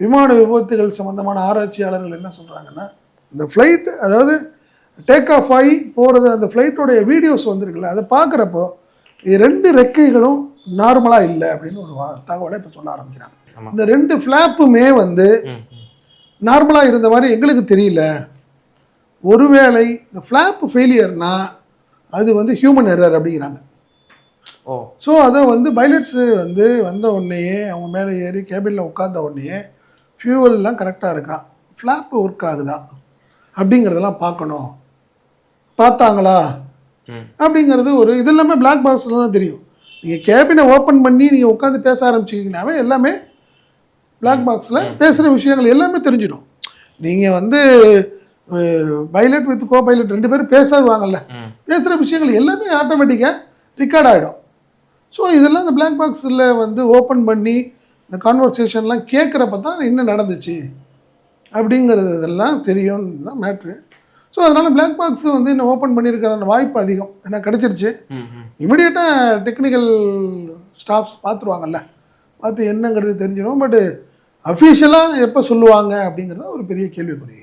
விமான விபத்துகள் சம்மந்தமான ஆராய்ச்சியாளர்கள் என்ன சொல்கிறாங்கன்னா இந்த ஃப்ளைட் அதாவது டேக் ஆஃப் ஆகி போகிறது அந்த ஃப்ளைட்டோடைய வீடியோஸ் வந்திருக்குல்ல அதை பார்க்குறப்போ ரெண்டு ரெக்கைகளும் நார்மலாக இல்லை அப்படின்னு ஒரு தகவலை இப்போ சொல்ல ஆரம்பிக்கிறாங்க. இந்த ரெண்டு ஃப்ளாப்புமே வந்து. நார்மலாக இருந்த மாதிரி எங்களுக்கு தெரியல ஒருவேளை இந்த ஃப்ளாப் ஃபெயிலியர்னா அது வந்து ஹியூமன் எரர் அப்படிங்கிறாங்க ஓ ஸோ அதை வந்து பைலட்ஸு வந்து வந்த உடனேயே அவங்க மேலே ஏறி கேபினில் உட்கார்ந்த உடனேயே ஃபியூவல்லாம் கரெக்டாக இருக்கா? ஃப்ளாப் ஒர்க் ஆகுதா? அப்படிங்கிறதெல்லாம் பார்க்கணும். பார்த்தாங்களா? அப்படிங்கிறது ஒரு இது எல்லாமே பிளாக் பாக்ஸில் தான் தெரியும். நீங்கள் கேபினை ஓப்பன் பண்ணி நீங்கள் உட்காந்து பேச ஆரம்பிச்சிங்கனாவே எல்லாமே பிளாக் பாக்ஸில் பேசுகிற விஷயங்கள் எல்லாமே தெரிஞ்சிடும். நீங்கள் வந்து பைலட் வித் கோ பைலட் ரெண்டு பேரும் பேசுவாங்கல்ல. பேசுகிற விஷயங்கள் எல்லாமே ஆட்டோமேட்டிக்காக ரெக்கார்ட் ஆகிடும் ஸோ இதெல்லாம் இந்த பிளாக் பாக்ஸில் வந்து ஓப்பன் பண்ணி இந்த கான்வர்சேஷன்லாம் கேட்குறப்ப தான் என்ன நடந்துச்சு அப்படிங்கிறது இதெல்லாம் தெரியும்னு தான் மேட்ரு ஸோ அதனால் பிளாக் பாக்ஸ் வந்து இன்னும் ஓப்பன் பண்ணியிருக்கிற வாய்ப்பு அதிகம். ஏன்னா கிடச்சிருச்சு. இமிடியேட்டாக டெக்னிக்கல் ஸ்டாஃப்ஸ் பார்த்துருவாங்கல்ல. பார்த்து என்னங்கிறது தெரிஞ்சிடும். பட் அஃபீஷியலாக எப்போ சொல்லுவாங்க அப்படிங்கிறது ஒரு பெரிய கேள்விக்குறி.